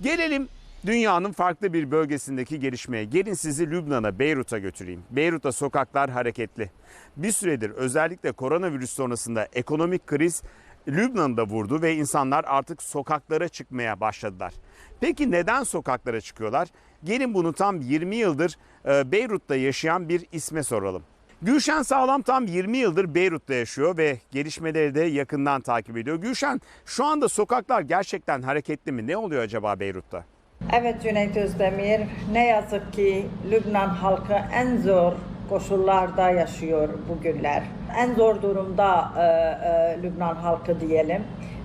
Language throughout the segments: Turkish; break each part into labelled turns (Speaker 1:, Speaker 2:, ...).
Speaker 1: Gelelim dünyanın farklı bir bölgesindeki gelişmeye. Gelin sizi Lübnan'a, Beyrut'a götüreyim. Beyrut'ta sokaklar hareketli. Bir süredir özellikle koronavirüs sonrasında ekonomik kriz Lübnan'ı da vurdu ve insanlar artık sokaklara çıkmaya başladılar. Peki neden sokaklara çıkıyorlar? Gelin bunu tam 20 yıldır e, Beyrut'ta yaşayan bir isme soralım. Gülşen Sağlam tam 20 yıldır Beyrut'ta yaşıyor ve gelişmeleri de yakından takip ediyor. Gülşen şu anda sokaklar gerçekten hareketli mi? Ne oluyor acaba Beyrut'ta?
Speaker 2: Evet Cüneyt Özdemir, ne yazık ki Lübnan halkı en zor koşullarda yaşıyor bugünler. En zor durumda e, e, Lübnan halkı diyelim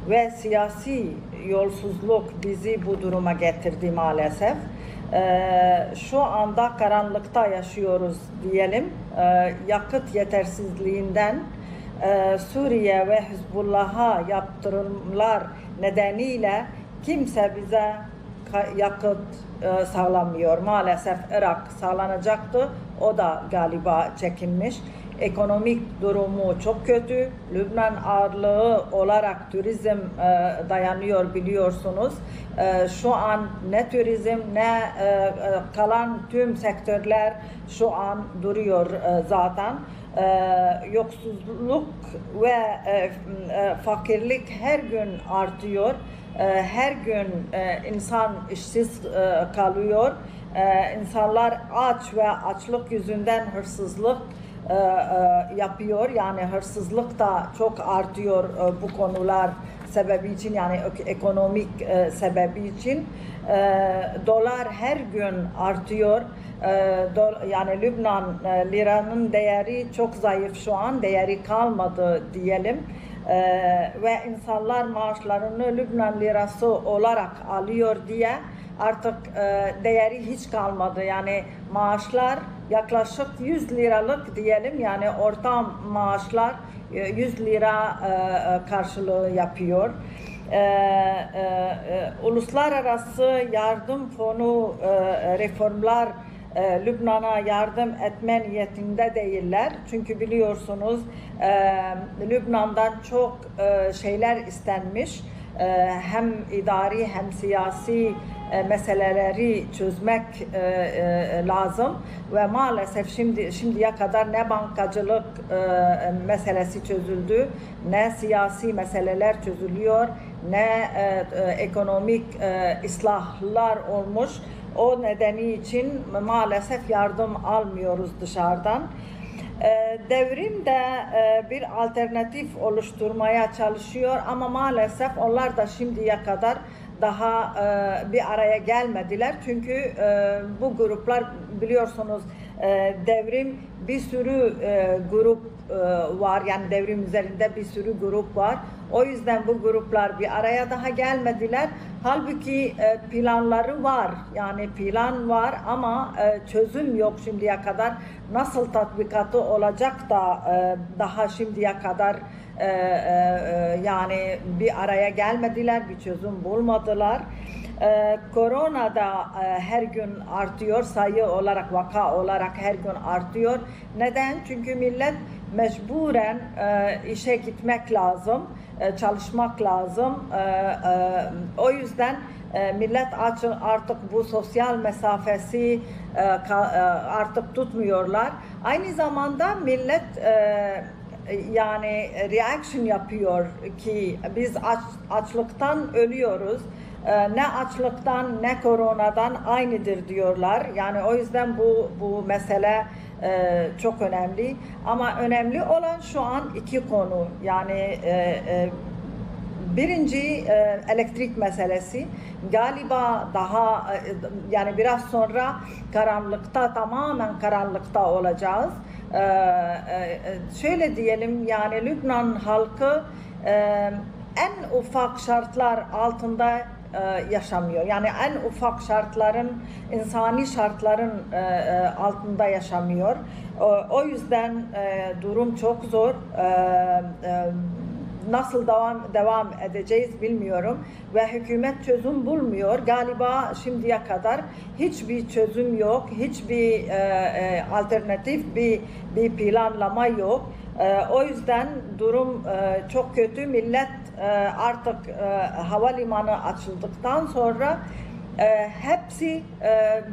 Speaker 2: ve siyasi yolsuzluk bizi bu duruma getirdi maalesef. E, şu anda karanlıkta yaşıyoruz diyelim. E, yakıt yetersizliğinden e, Suriye ve Hizbullah'a yaptırımlar nedeniyle kimse bize yakıt e, sağlamıyor. Maalesef Irak sağlanacaktı. O da galiba çekinmiş. Ekonomik durumu çok kötü. Lübnan ağırlığı olarak turizm e, dayanıyor biliyorsunuz. E, şu an ne turizm ne e, e, kalan tüm sektörler şu an duruyor e, zaten. E, yoksulluk ve e, e, fakirlik her gün artıyor. E, her gün e, insan işsiz e, kalıyor. E, insanlar aç ve açlık yüzünden hırsızlık e, e, yapıyor. Yani hırsızlık da çok artıyor e, bu konular sebebi için yani ek- ekonomik e, sebebi için. E, dolar her gün artıyor. E, do- yani Lübnan e, liranın değeri çok zayıf şu an. Değeri kalmadı diyelim. Ee, ve insanlar maaşlarını Lübnan lirası olarak alıyor diye artık e, değeri hiç kalmadı. Yani maaşlar yaklaşık 100 liralık diyelim yani ortam maaşlar e, 100 lira e, e, karşılığı yapıyor. E, e, uluslararası yardım fonu e, reformlar e, Lübnan'a yardım etme niyetinde değiller. Çünkü biliyorsunuz e, Lübnan'dan çok e, şeyler istenmiş. E, hem idari hem siyasi e, meseleleri çözmek e, e, lazım ve maalesef şimdi şimdiye kadar ne bankacılık meselesi çözüldü ne siyasi meseleler çözülüyor ne ekonomik ıslahlar olmuş. O nedeni için maalesef yardım almıyoruz dışarıdan. Ee, Devrim de e, bir alternatif oluşturmaya çalışıyor ama maalesef onlar da şimdiye kadar daha e, bir araya gelmediler. Çünkü e, bu gruplar biliyorsunuz devrim bir sürü grup var yani devrim üzerinde bir sürü grup var. O yüzden bu gruplar bir araya daha gelmediler. Halbuki e, planları var. Yani plan var ama e, çözüm yok şimdiye kadar. Nasıl tatbikatı olacak da e, daha şimdiye kadar yani bir araya gelmediler, bir çözüm bulmadılar. Korona da her gün artıyor, sayı olarak, vaka olarak her gün artıyor. Neden? Çünkü millet mecburen e, işe gitmek lazım, e, çalışmak lazım. E, e, o yüzden e, millet artık bu sosyal mesafesi e, ka- e, artık tutmuyorlar. Aynı zamanda millet e, yani reaction yapıyor ki biz aç, açlıktan ölüyoruz. Ee, ne açlıktan ne koronadan aynıdır diyorlar. Yani o yüzden bu bu mesele e, çok önemli. Ama önemli olan şu an iki konu. Yani e, e, Birinci elektrik meselesi galiba daha yani biraz sonra karanlıkta tamamen karanlıkta olacağız. E, e, şöyle diyelim yani Lübnan halkı en ufak şartlar altında yaşamıyor. Yani en ufak şartların, insani şartların e, e, altında yaşamıyor. O, yüzden e, durum çok zor. E, e, nasıl devam devam edeceğiz bilmiyorum ve hükümet çözüm bulmuyor. Galiba şimdiye kadar hiçbir çözüm yok, hiçbir e, e, alternatif bir bir planlama yok. E, o yüzden durum e, çok kötü. Millet e, artık e, havalimanı açıldıktan sonra e, hepsi e,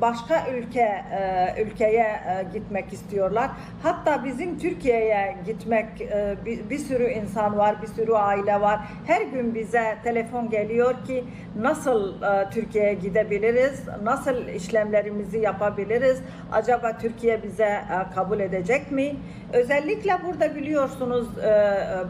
Speaker 2: başka ülke e, ülkeye e, gitmek istiyorlar. Hatta bizim Türkiye'ye gitmek e, bir, sürü insan var, bir sürü aile var. Her gün bize telefon geliyor ki nasıl Türkiye'ye gidebiliriz, nasıl işlemlerimizi yapabiliriz, acaba Türkiye bize kabul edecek mi? Özellikle burada biliyorsunuz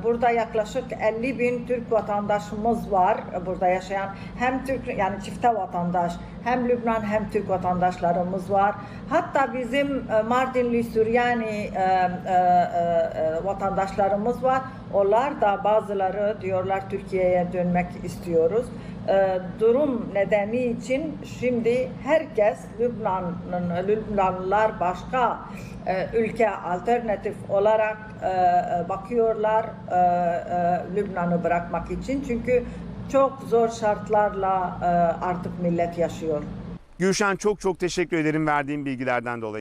Speaker 2: burada yaklaşık 50 bin Türk vatandaşımız var burada yaşayan hem Türk yani çifte vatandaş hem Lübnan hem Türk vatandaşlarımız var. Hatta bizim e, Mardinli Süryani e, e, e, e, vatandaşlarımız var. Onlar da bazıları diyorlar Türkiye'ye dönmek istiyoruz. E, durum nedeni için şimdi herkes Lübnan'ın Lübnanlılar başka e, ülke alternatif olarak e, e, bakıyorlar e, e, Lübnan'ı bırakmak için çünkü çok zor şartlarla artık millet yaşıyor.
Speaker 1: Gülşen çok çok teşekkür ederim verdiğin bilgilerden dolayı.